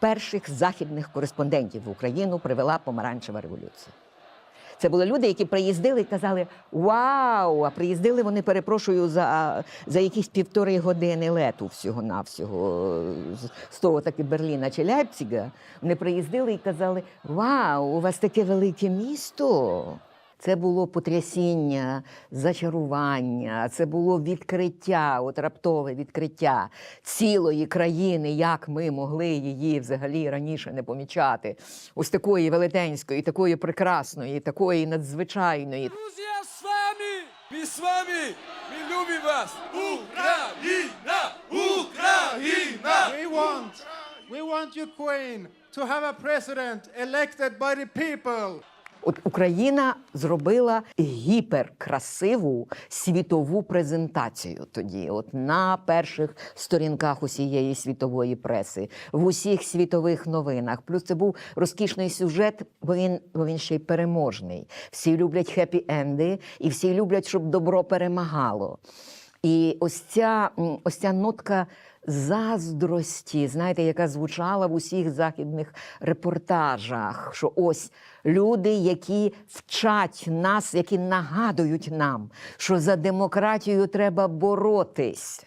перших західних кореспондентів в Україну привела помаранчева революція. Це були люди, які приїздили і казали: Вау! А приїздили вони, перепрошую, за, за якісь півтори години лету всього-навсього з- того таки Берліна чи Ляйпціга. Вони приїздили і казали: Вау, у вас таке велике місто. Це було потрясіння, зачарування, це було відкриття, от раптове відкриття цілої країни, як ми могли її взагалі раніше не помічати. Ось такої велетенської, такої прекрасної, такої надзвичайної. Грузія з вами! Ми з вами! Ми любимо вас! Україна! Україна! We want, we want Ukraine to have a president elected by the people. От Україна зробила гіперкрасиву світову презентацію тоді, от на перших сторінках усієї світової преси, в усіх світових новинах. Плюс це був розкішний сюжет, бо він, бо він ще й переможний. Всі люблять хеппі-енди, і всі люблять, щоб добро перемагало. І ось ця, ось ця нотка заздрості, знаєте, яка звучала в усіх західних репортажах, що ось люди, які вчать нас, які нагадують нам, що за демократію треба боротись.